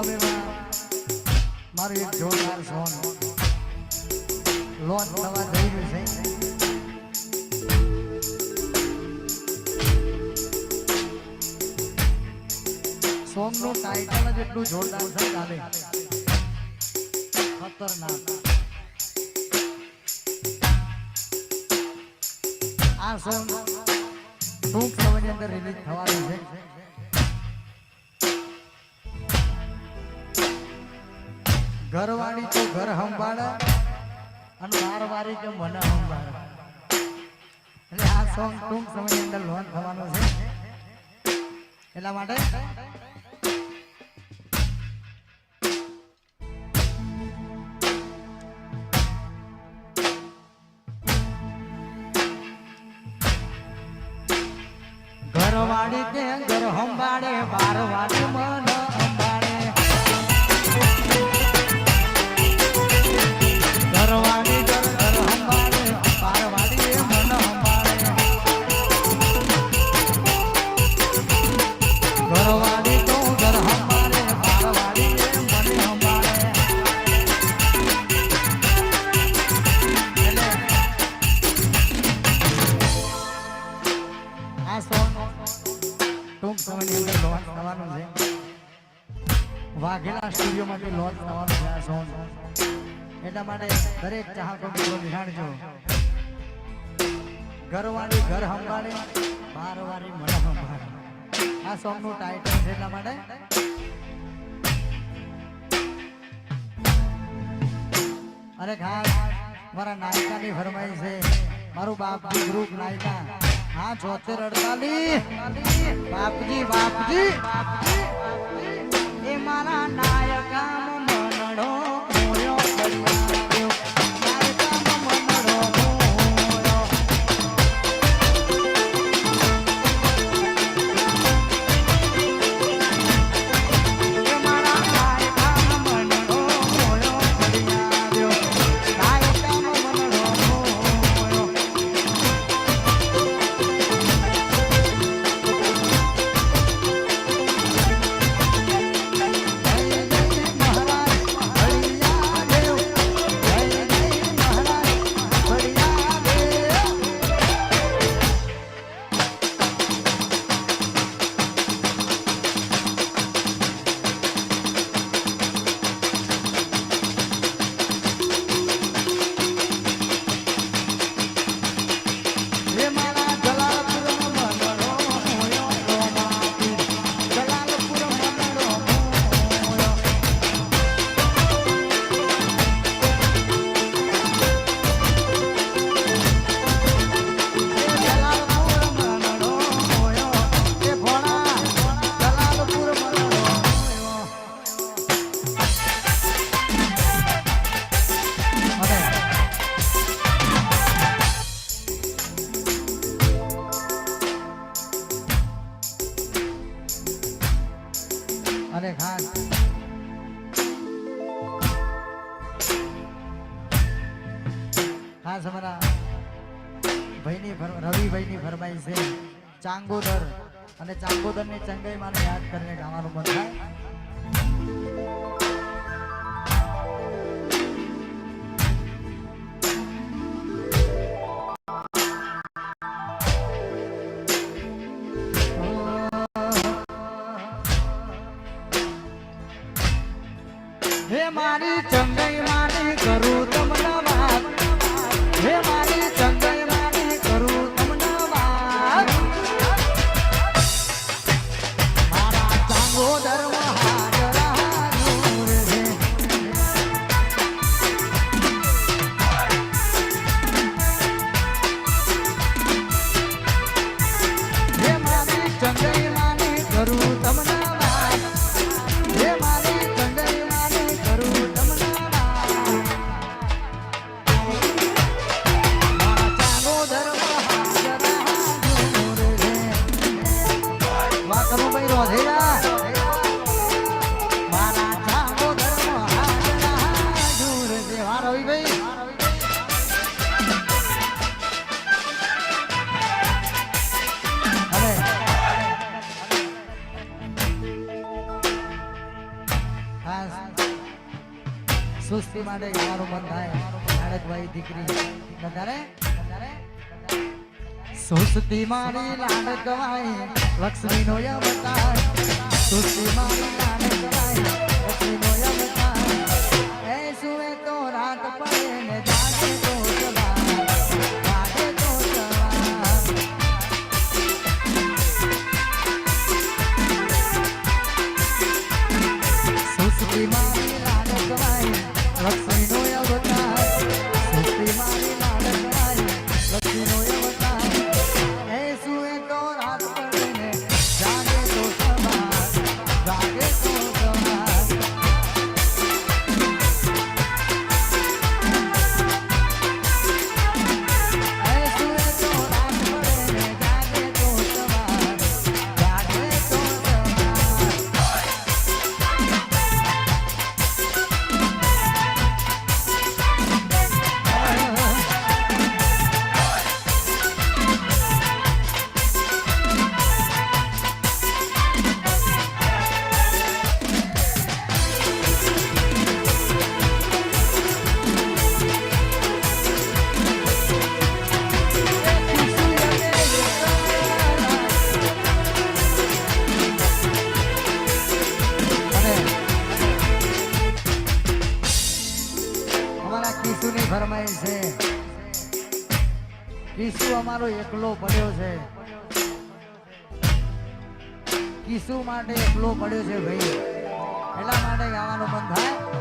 મારું એક જોરદાર સોંગ લોન્ચ થવા જઈ છે. સોંગનું ટાઇટલ જ એટલું જોરદાર ખતરનાક. આ સોંગ ટૂંક સમયની અંદર રિલીઝ થવાનું છે. ઘરવાળી તો ઘર સંભાળે અને બારવાળી કે મને સંભાળે. એટલે આ સોંગ ટૂંક સમયની અંદર લોન થવાનું છે. એટલા માટે ઘરવાળી કે ઘર સંભાળે, બારવાળી મન આ સોંગ ટૂંક સમયની અંદર લોન્ચ છે. વાઘેલા સ્ટુડિયોમાંથી લોન્ચ થવાનું છે આ સોંગ એટલા માટે દરેક ચાહકો મિત્રો નિહાળજો. ઘરવાળી ઘર સંભાળે, બારવાળી મને સંભાળે. આ સોંગનું ટાઇટલ છે એટલા માટે. અરે ખાસ, મારા નાયકાની ફરમાઈ છે, મારું બાપ ગ્રુપ નાયકા. હા ચોતેર અડતાલીસ. બાપજી બાપજી. એ મારા નાયકા ખાસ અમારા ભાઈની રવિભાઈની ફરમાઈ છે, ચાંગોદર. અને ચાંગોદરની ચંગાઈ માને યાદ કરીને ગાવાનું મન થાય. મારી ચંગાઈ માની કરું તમને ચાંગોદર સુસ્તી માટે મારું મન થાય. લાડકભાઈ દીકરી. વધારે? સુસ્તી મારી લાડકવાઈ લક્ષ્મી નો અવતાર. સુસ્તી મારી લાડકવાઈ લક્ષ્મી નો અવતાર. એ સુએ તો રાત પડે ને જાગે તો Be જાગે કિશુ અમારો એકલો પડ્યો છે. કિસુ માટે એકલો પડ્યો છે ભાઈ. એટલા માટે ગાવાનું બંધ થાય.